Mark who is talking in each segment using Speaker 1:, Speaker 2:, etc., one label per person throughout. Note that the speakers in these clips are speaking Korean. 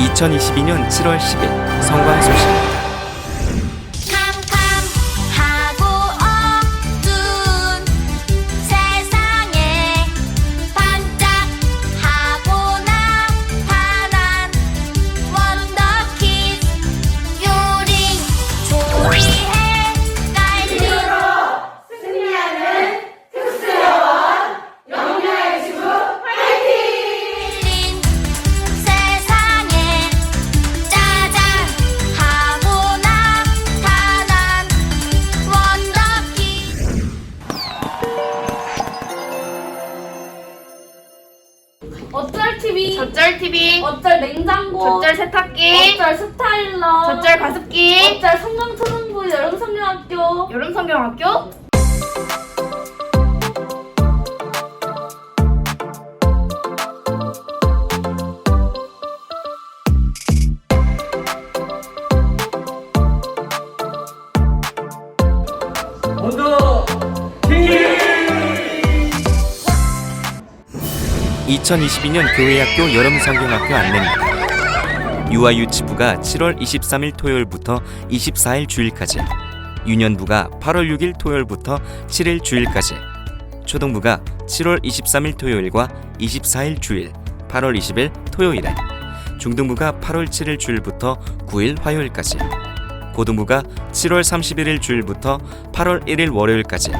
Speaker 1: 2022년 7월 10일. 성광 소식
Speaker 2: 어쩔 TV,
Speaker 3: 젖절 TV,
Speaker 2: 어쩔 냉장고,
Speaker 3: 젖절 세탁기,
Speaker 2: 어쩔 스타일러,
Speaker 3: 젖절 가습기,
Speaker 2: 어쩔 성경 초등부 여름 성경학교.
Speaker 3: 여름 성경학교,
Speaker 1: 2022년 교회학교 여름성경학교 안내입니다. 유아유치부가 7월 23일 토요일부터 24일 주일까지, 유년부가 8월 6일 토요일부터 7일 주일까지, 초등부가 7월 23일 토요일과 24일 주일, 8월 20일 토요일에, 중등부가 8월 7일 주일부터 9일 화요일까지, 고등부가 7월 31일 주일부터 8월 1일 월요일까지,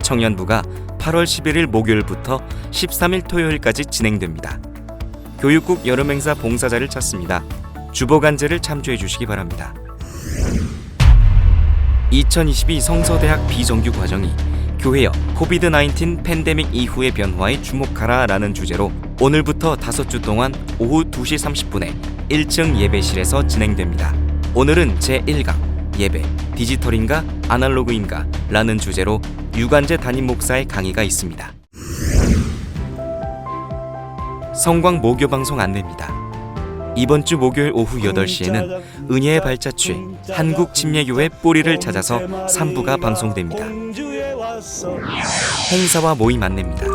Speaker 1: 청년부가 8월 11일 목요일부터 13일 토요일까지 진행됩니다. 교육국 여름행사 봉사자를 찾습니다. 주보간제를 참조해 주시기 바랍니다. 2022 성서대학 비정규 과정이 교회여 코비드-19 팬데믹 이후의 변화에 주목하라라는 주제로 오늘부터 5주 동안 오후 2시 30분에 1층 예배실에서 진행됩니다. 오늘은 제1강 예배 디지털인가 아날로그인가 라는 주제로 유관재 담임 목사의 강의가 있습니다. 성광 모교 방송 안내입니다. 이번 주 목요일 오후 8시에는 은혜의 발자취 한국 침례교회 뿌리를 찾아서 3부가 방송됩니다. 행사와 모임 안내입니다.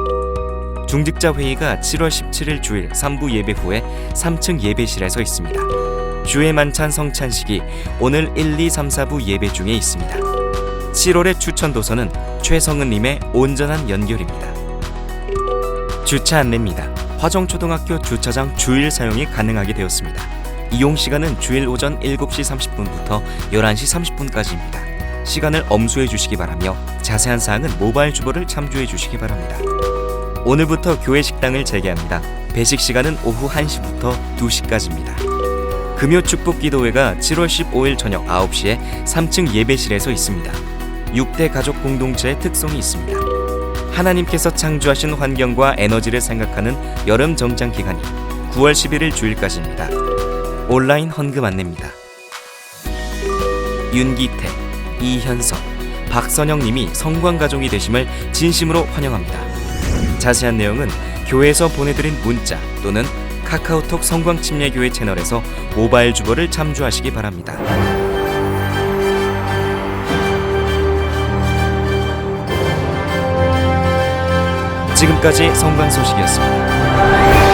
Speaker 1: 중직자 회의가 7월 17일 주일 3부 예배 후에 3층 예배실에서 있습니다. 주의 만찬 성찬식이 오늘 1, 2, 3, 4부 예배 중에 있습니다. 7월의 추천 도서는 최성은님의 온전한 연결입니다. 주차 안내입니다. 화정초등학교 주차장 주일 사용이 가능하게 되었습니다. 이용 시간은 주일 오전 7시 30분부터 11시 30분까지입니다. 시간을 엄수해 주시기 바라며 자세한 사항은 모바일 주보를 참조해 주시기 바랍니다. 오늘부터 교회 식당을 재개합니다. 배식 시간은 오후 1시부터 2시까지입니다. 금요 축복 기도회가 7월 15일 저녁 9시에 3층 예배실에서 있습니다. 6대 가족 공동체의 특성이 있습니다. 하나님께서 창조하신 환경과 에너지를 생각하는 여름 정장 기간이 9월 11일 주일까지입니다. 온라인 헌금 안내입니다. 윤기태, 이현석, 박선영 님이 성광 가족이 되심을 진심으로 환영합니다. 자세한 내용은 교회에서 보내드린 문자 또는 카카오톡 성광 침례교회 채널에서 모바일 주보를 참조하시기 바랍니다. 지금까지 성광 소식이었습니다.